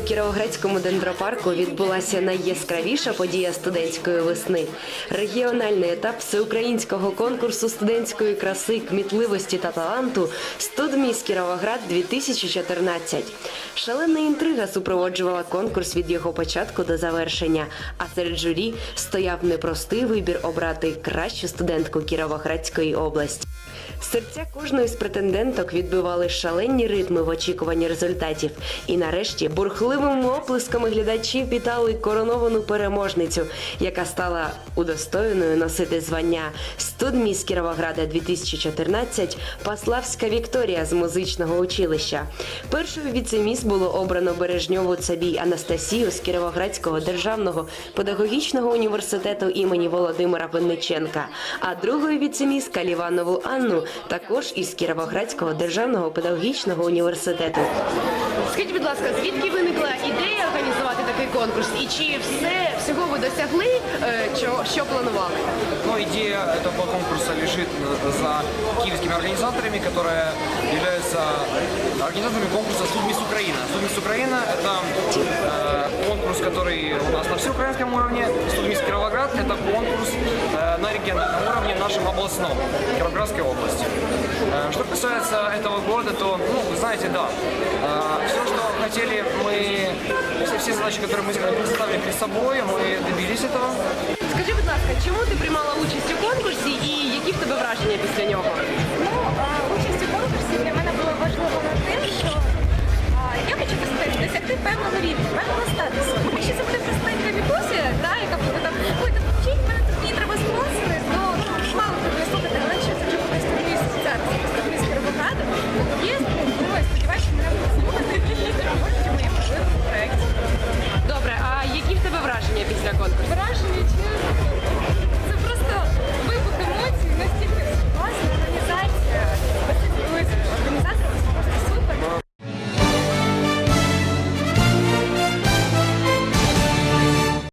Кіровоградському дендропарку відбулася найяскравіша подія студентської весни. Регіональний етап всеукраїнського конкурсу студентської краси, кмітливості та таланту «Студміс Кіровоград 2014. Шалена інтрига супроводжувала конкурс від його початку до завершення. А серед журі стояв непростий вибір обрати кращу студентку Кіровоградської області. Серця кожної з претенденток відбивали шалені ритми в очікуванні результатів. І нарешті бурхливими оплесками глядачі вітали короновану переможницю, яка стала удостоєною носити звання студміс Кіровограда 2014 Паславська Вікторія з музичного училища. Першою віцеміс було обрано Бережньову Цабій Анастасію з Кіровоградського державного педагогічного університету імені Володимира Винниченка, а другою віцеміс Каліванову Анну також із Кіровоградського державного педагогічного університету. Скажіть, будь ласка, звідки виникла ідея організувати такий конкурс? І чи все всього ви досягли, е, що, що планували? Но идея этого конкурса лежит э, за киевскими организаторами, которые являются организаторами конкурса «Судмис Украина». «Судмис Украина» — это э, конкурс, который у нас на всеукраинском уровне. «Судмис Кировоград» — это конкурс э, на региональном уровне в нашем областном, Кировоградской области. Э, что касается этого года, то, ну, вы знаете, да, все, что хотели мы, все, все задачи, которые мы поставили перед собой, мы добились этого. Скажи, будь ласка, чому ти приймала участь у конкурсі і які в тебе враження після нього? Ну, а, участь у конкурсі для мене було важливо тим, що а, я хочу досягти, досягти певного рівня, певного Боже,